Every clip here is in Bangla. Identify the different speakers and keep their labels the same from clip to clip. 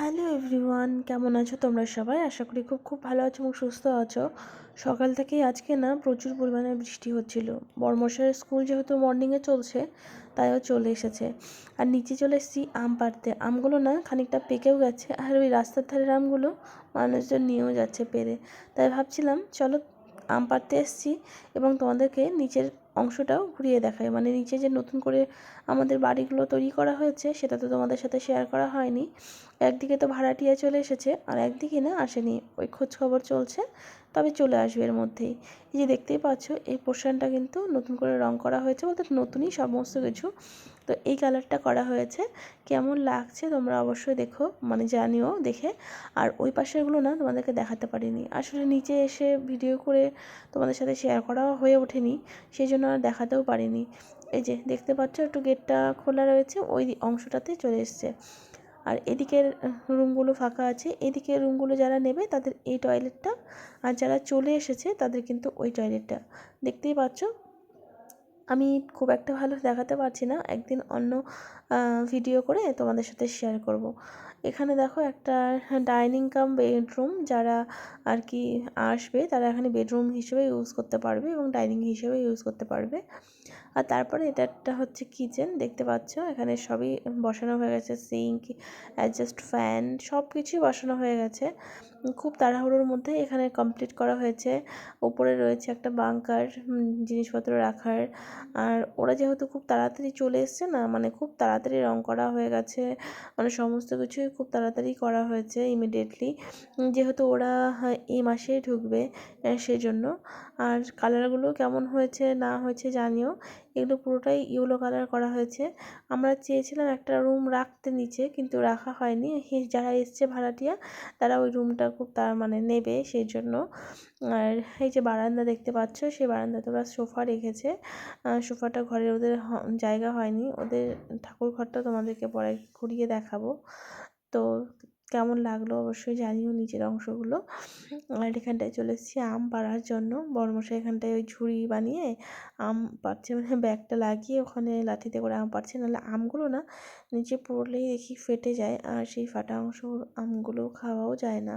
Speaker 1: হ্যালো এভরিওয়ান, কেমন আছো তোমরা সবাই? আশা করি খুব খুব ভালো আছো এবং সুস্থ আছো। সকাল থেকেই আজকে না প্রচুর পরিমাণে বৃষ্টি হচ্ছিল। বর্মশাইয়ের স্কুল যেহেতু মর্নিংয়ে চলছে, তাইও চলে এসেছে। আর নিচে চলে এসেছি আম পাড়তে। আমগুলো না খানিকটা পেকেও গেছে আর ওই রাস্তার ধারের আমগুলো মানুষজন নিয়েও যাচ্ছে পেরে। তাই ভাবছিলাম, চলো আম পাড়তে এসেছি এবং তোমাদেরকে নিচের অংশটাও ঘুরিয়ে দেখায় মানে নিচে যে নতুন করে আমাদের বাড়িগুলো তৈরি করা হয়েছে, সেটা তো তোমাদের সাথে শেয়ার করা হয়নি। একদিকে তো ভাড়াটিয়া চলে এসেছে, আর একদিকে না আসেনি, ওই খোঁজ খবর চলছে, তবে চলে আসবে এর মধ্যেই। এই যে দেখতেই পাচ্ছ, এই পোর্শনটা কিন্তু নতুন করে রং করা হয়েছে বলতে নতুনই সমস্ত কিছু। তো এই কালারটা করা হয়েছে। কেমন লাগছে তোমরা অবশ্যই দেখো মানে জানিও দেখে। আর ওই পাশেরগুলো না তোমাদেরকে দেখাতে পারিনি। আসলে নিচে এসে ভিডিও করে তোমাদের সাথে শেয়ার করাও হয়ে ওঠেনি সেই জন্য আর দেখাতেও পারিনি। এই যে দেখতে পাচ্ছ একটু গেটটা খোলা রয়েছে, ওই অংশটাতে চলে এসছে। আর এদিকের রুমগুলো ফাঁকা আছে, এদিকের রুমগুলো যারা নেবে তাদের এই টয়লেটটা আর যারা চলে এসেছে তাদের কিন্তু ওই টয়লেটটা দেখতেই পাচ্ছ আমি খুব একটা ভালো দেখাতে পারছি না একদিন অন্য ভিডিও করে তোমাদের সাথে শেয়ার করব। এখানে দেখো একটা ডাইনিং কাম বেডরুম যারা আর কি আসবে তারা এখানে বেডরুম হিসেবে ইউজ করতে পারবে এবং ডাইনিং হিসেবে ইউজ করতে পারবে। আর তারপরে এটা একটা হচ্ছে কিচেন দেখতে পাচ্ছ। এখানে সবই বসানো হয়ে গেছে, সিঙ্ক, অ্যাডজাস্ট ফ্যান সব কিছুই বসানো হয়ে গেছে। খুব তাড়াহুড়োর মধ্যে এখানে কমপ্লিট করা হয়েছে। ওপরে রয়েছে একটা বাংকার জিনিসপত্র রাখার। আর ওরা যেহেতু খুব তাড়াতাড়ি চলে এসছে না মানে খুব তাড়াতাড়ি রং করা হয়ে গেছে মানে সমস্ত কিছুই খুব তাড়াতাড়ি করা হয়েছে ইমিডিয়েটলি যেহেতু ওরা এই মাসেই ঢুকবে সেজন্য। আর কালারগুলো কেমন হয়েছে, না হয়েছে জানিও। এগুলো পুরোটাই ইয়েলো কালার করা হয়েছে। আমরা চেয়েছিলাম একটা রুম রাখতে নিচে, কিন্তু রাখা হয়নি। যারা এসছে ভাড়াটিয়া, তারা ওই রুমটা খুব তার মানে নেবে সেই জন্য আর এই যে বারান্দা দেখতে পাচ্ছ সেই বারান্দাতে ওরা সোফা রেখেছে। সোফাটা ঘরে ওদের জায়গা হয়নি। ওদের ঠাকুর ঘরটা তোমাদেরকে পরে ঘুরিয়ে দেখাবো। তো কেমন লাগল অবশ্যই জানিও নিচের অংশগুলো। আর এখানটায় চলে এসেছি আম পাড়ার জন্য। বড়মশাই এখানটায় ওই ঝুড়ি বানিয়ে আম পাড়ছে মানে ব্যাগটা লাগিয়ে ওখানে লাঠিতে করে আম পাড়ছে। নাহলে আমগুলো না নিচে পড়লেই দেখি ফেটে যায়, আর সেই ফাটা অংশ আমগুলো খাওয়াও যায় না।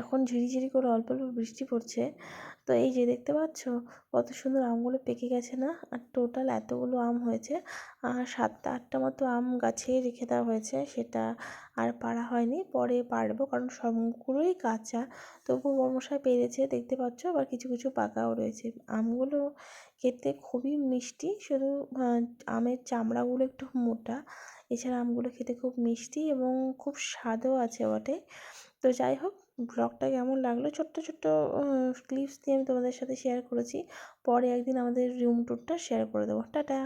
Speaker 1: এখন ঝিরিঝিরি করে অল্প অল্প বৃষ্টি পড়ছে। তো এই যে দেখতে পাচ্ছ, কত সুন্দর আমগুলো পেকে গেছে না? আর টোটাল এতগুলো আম হয়েছে, আর সাতটা আটটা মতো আম গাছেই রেখে দেওয়া হয়েছে, সেটা আর পাড়া হয়নি। পরে পারব কারণ সবগুলোই কাঁচা। তবু বর্মশাই পেরেছে, দেখতে পাচ্ছ? আবার কিছু কিছু পাকাও রয়েছে। আমগুলো খেতে খুবই মিষ্টি, শুধু আমের চামড়াগুলো একটু মোটা। এছাড়া আমগুলো খেতে খুব মিষ্টি এবং খুব স্বাদও আছে বটে। তো যাই হোক ব্লগটা কেমন লাগল? ছোট্ট ছোট্ট ক্লিপস দিয়ে আমি তোমাদের সাথে শেয়ার করেছি। পরে একদিন আমাদের রুম ট্যুরটা শেয়ার করে দেবো। টাটা!